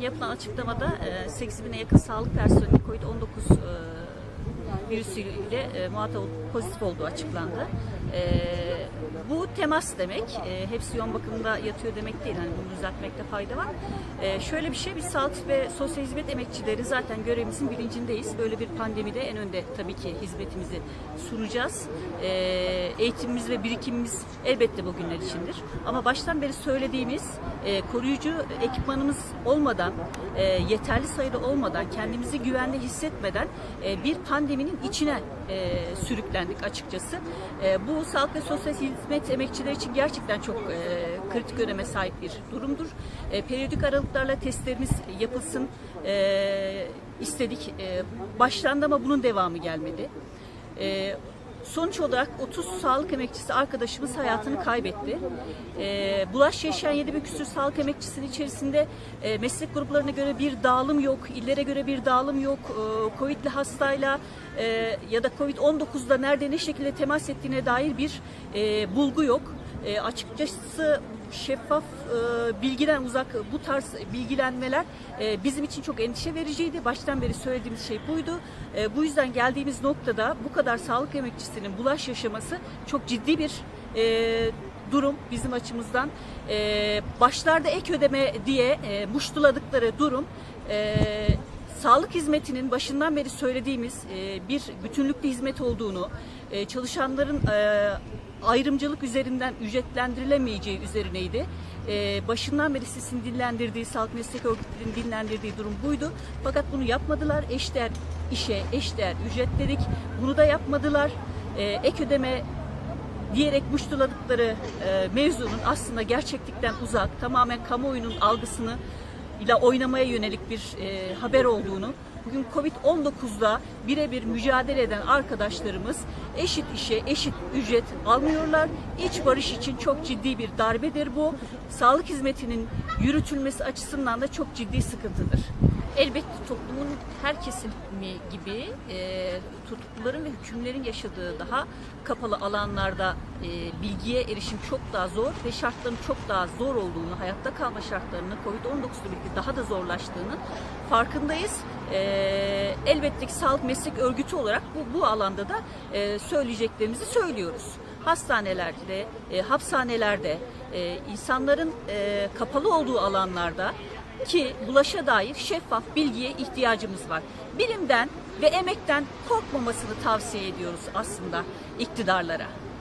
Yapılan açıklamada e, 8 bine yakın sağlık personeli COVID-19 e, virüsüyle e, muhatap pozitif olduğu açıklandı. E, bu temas demek. E, hepsi yoğun bakımda yatıyor demek değil. Hani bunu düzeltmekte fayda var. E, şöyle bir şey, biz sağlık ve sosyal hizmet emekçileri zaten görevimizin bilincindeyiz. Böyle bir pandemide en önde tabii ki hizmetimizi sunacağız. E, eğitimimiz ve birikimimiz elbette bugünler içindir. Ama baştan beri söylediğimiz e, koruyucu ekipmanımız olmadan, e, yeterli sayıda olmadan, kendimizi güvende hissetmeden e, bir pandeminin içine e, sürüklendik açıkçası. E, bu sağlık ve sosyal hizmet emekçileri için gerçekten çok e, kritik öneme sahip bir durumdur. E, periyodik aralıklarla testlerimiz yapılsın e, istedik. E, başlandı ama bunun devamı gelmedi. E, Sonuç olarak 30 sağlık emekçisi arkadaşımız hayatını kaybetti. Ee, bulaş yaşayan 7 bin küsur sağlık emekçisinin içerisinde e, meslek gruplarına göre bir dağılım yok, illere göre bir dağılım yok. Ee, Covid'li hastayla e, ya da Covid-19'da nerede ne şekilde temas ettiğine dair bir e, bulgu yok. E, açıkçası şeffaf e, bilgiden uzak bu tarz bilgilenmeler e, bizim için çok endişe vericiydi. Baştan beri söylediğimiz şey buydu. E, bu yüzden geldiğimiz noktada bu kadar sağlık emekçisinin bulaş yaşaması çok ciddi bir e, durum bizim açımızdan. E, başlarda ek ödeme diye e, muştuladıkları durum e, sağlık hizmetinin başından beri söylediğimiz e, bir bütünlüklü hizmet olduğunu, e, çalışanların e, ayrımcılık üzerinden ücretlendirilemeyeceği üzerineydi. E, başından beri sisin dinlendirdiği, sağlık meslek örgütlerinin dinlendirdiği durum buydu. Fakat bunu yapmadılar. Eşdeğer işe, eşdeğer ücret dedik. Bunu da yapmadılar. Ek ödeme diyerek muştuladıkları mevzunun aslında gerçeklikten uzak, tamamen kamuoyunun algısını ile oynamaya yönelik bir e, haber olduğunu, bugün Covid-19'da birebir mücadele eden arkadaşlarımız eşit işe eşit ücret almıyorlar. İç barış için çok ciddi bir darbedir bu. Sağlık hizmetinin yürütülmesi açısından da çok ciddi sıkıntıdır. Elbette toplumun her kesimi gibi e, tutukluların ve hükümlerin yaşadığı daha kapalı alanlarda e, bilgiye erişim çok daha zor ve şartların çok daha zor olduğunu, hayatta kalma şartlarının COVID-19 ile birlikte daha da zorlaştığını farkındayız. E, elbette ki sağlık meslek örgütü olarak bu, bu alanda da e, söyleyeceklerimizi söylüyoruz. Hastanelerde, e, hapishanelerde, e, insanların e, kapalı olduğu alanlarda ki bulaşa dair şeffaf bilgiye ihtiyacımız var. Bilimden ve emekten korkmamasını tavsiye ediyoruz aslında iktidarlara.